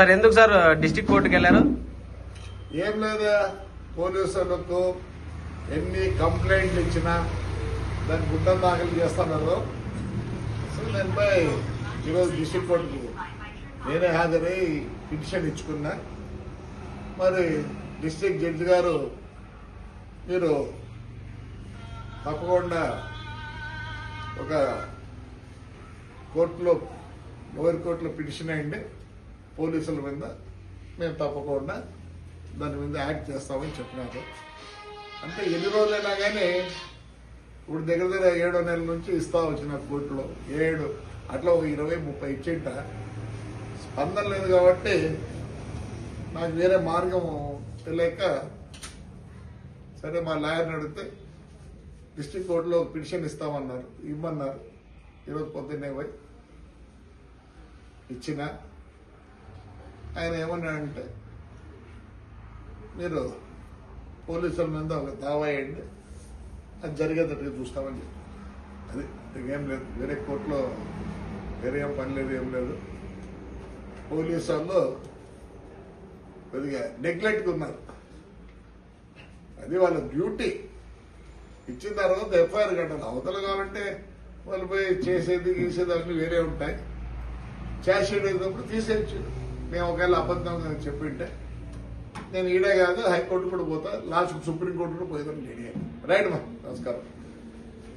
Sir ఎందుకు sir district కోర్టుకి వెళ్ళారు? ఏం లేదా పోలీసులకు ఎన్ని కంప్లైంట్లు ఇచ్చినా దాన్ని గుడ్డ దాఖలు చేస్తున్నారు. సో నేను ఈరోజు డిస్ట్రిక్ట్ కోర్టుకు నేనే హాజరై పిటిషన్ ఇచ్చుకున్నా. మరి డిస్టిక్ జడ్జి గారు మీరు తప్పకుండా ఒక కోర్టులో లోయర్ కోర్టులో పిటిషన్ అయ్యండి పోలీసుల మీద మేము తప్పకుండా దాని మీద యాక్ట్ చేస్తామని చెప్పినారు. అంటే ఎన్ని రోజులైనా కానీ ఇప్పుడు దగ్గర దగ్గర ఏడో నెలల నుంచి ఇస్తా వచ్చిన కోర్టులో ఏడు అట్లా ఒక ఇరవై ముప్పై ఇచ్చింట. స్పందన లేదు కాబట్టి నాకు వేరే మార్గం తెలియక సరే మా లాయర్ని అడిగితే డిస్ట్రిక్ట్ కోర్టులో పిటిషన్ ఇస్తామన్నారు ఇమ్మన్నారు. ఈరోజు పొద్దున్నే పోయి ఇచ్చిన. ఆయన ఏమన్నాడంటే మీరు పోలీసుల మీద ఒక దావా వేయండి. అది జరిగేటట్టుగా చూస్తామని చెప్పి. అది ఇంకేం లేదు. వేరే కోర్టులో వేరే ఏం పని లేదు ఏం లేదు. పోలీసు వాళ్ళు కొద్దిగా నెగ్లెక్ట్గా ఉన్నారు. అది వాళ్ళ డ్యూటీ ఇచ్చిన తర్వాత ఎఫ్ఐఆర్ కట్టాలి. అవతల కావాలంటే వాళ్ళు పోయి చేసేది గీసేది అన్నీ వేరే ఉంటాయి. చేసేటప్పుడు అయినప్పుడు తీసేయచ్చు. మేము ఒకవేళ అబద్ధం చెప్పింటే నేను ఈడే కాదు హైకోర్టు కూడా పోతా లాస్ట్ సుప్రీంకోర్టు కూడా పోయేదాన్ని రెడీ రైట్ మా నమస్కారం.